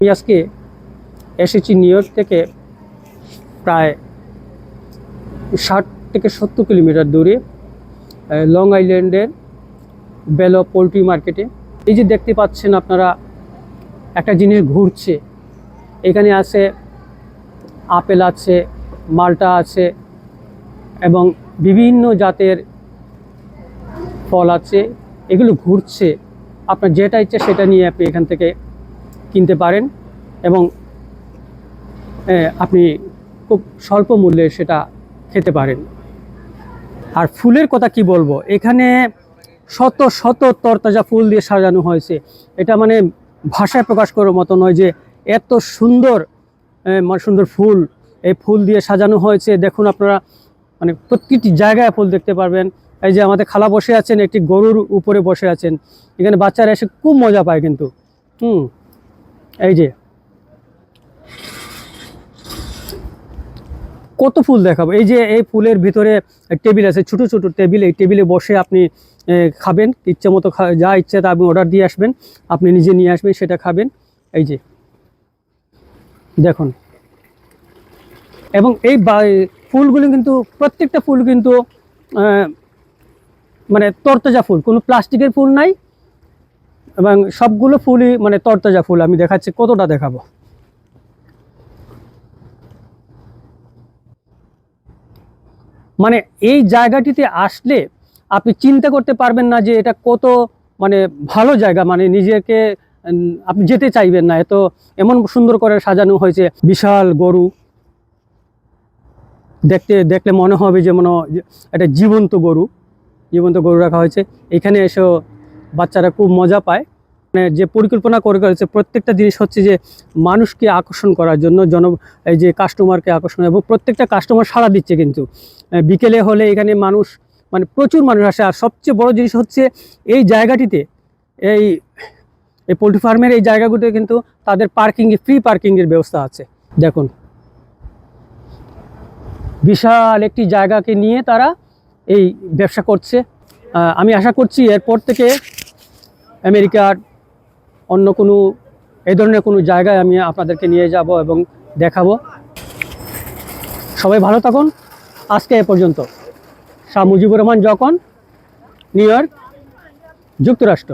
আমি আজকে এসেছি নিউ ইয়র্ক থেকে প্রায় ষাট থেকে সত্তর কিলোমিটার দূরে লং আইল্যান্ডের বেলো পোলট্রি মার্কেটে। এই যে দেখতে পাচ্ছেন আপনারা, একটা জিনিস ঘুরছে। এখানে আছে আপেল আছে, মালটা আছে, এবং বিভিন্ন জাতের ফল আছে। এগুলো ঘুরছে। আপনার যেটা ইচ্ছে সেটা নিয়ে আপনি এখান থেকে কিনতে পারেন এবং আপনি খুব স্বল্প মূল্যে সেটা খেতে পারেন। আর ফুলের কথা কি বলব? এখানে শত শত তরতাজা ফুল দিয়ে সাজানো হয়েছে। এটা মানে ভাষায় প্রকাশ করার মতো নয় যে এত সুন্দর মানে সুন্দর ফুল, এই ফুল দিয়ে সাজানো হয়েছে। দেখুন আপনারা মানে প্রত্যেকটি জায়গায় ফুল দেখতে পারবেন। এই যে আমাদের খালা বসে আছেন, একটি গরুর উপরে বসে আছেন। এখানে বাচ্চারা এসে খুব মজা পায় কিন্তু। হুম। এই যে। কত ফুল দেখাবো? এই যে এই ফুলের ভিতরে টেবিল আছে, ছোট ছোট টেবিল, এই টেবিলে বসে আপনি খাবেন, ইচ্ছে মতো যা ইচ্ছে তা আপনি অর্ডার দিয়ে আসবেন, আপনি নিজে নিয়ে আসবেন, সেটা খাবেন, এই যে। দেখুন। এবং এই ফুলগুলো কিন্তু, প্রত্যেকটা ফুল কিন্তু মানে তরতাজা ফুল, কোনো প্লাস্টিকের ফুল নাই এবং সবগুলো ফুলই মানে তরতাজা ফুল, আমি দেখাচ্ছি কতটা দেখাবো। মানে এই জায়গাটিতে আসলে আপনি চিন্তা করতে পারবেন না যে এটা কত মানে ভালো জায়গা মানে নিজেকে, আপনি যেতে চাইবেন না, এত এমন সুন্দর করে সাজানো হয়েছে, বিশাল গরু। দেখতে, দেখলে মনে হবে যে মনে একটা জীবন্ত গরু জীবন্ত গরু রাখা হয়েছে। এখানে এসেও বাচ্চারা খুব মজা পায়। মানে যে পরিকল্পনা করে করেছে, প্রত্যেকটা জিনিস হচ্ছে যে মানুষকে আকর্ষণ করার জন্য, জন, এই যে কাস্টমারকে আকর্ষণ এবং প্রত্যেকটা কাস্টমার সাড়া দিচ্ছে কিন্তু। বিকেলে হলে এখানে মানুষ মানে প্রচুর মানুষ আসে। আর সবচেয়ে বড় জিনিস হচ্ছে এই জায়গাটিতে, এই এই পোলট্রি ফার্মের এই জায়গাগুলোতে কিন্তু তাদের পার্কিং ফ্রি পার্কিংয়ের ব্যবস্থা আছে। দেখুন। বিশাল একটি জায়গাকে নিয়ে তারা এই ব্যবসা করছে। আমি আশা করছি এরপর থেকে আমেরিকার অন্য কোনো, এই ধরনের কোনো জায়গায় আমি আপনাদেরকে নিয়ে যাব এবং দেখাবো। সবাই ভালো থাকুন। আজকে এ পর্যন্ত। শাহ মুজিবুর রহমান যখন নিউ ইয়র্ক, যুক্তরাষ্ট্র।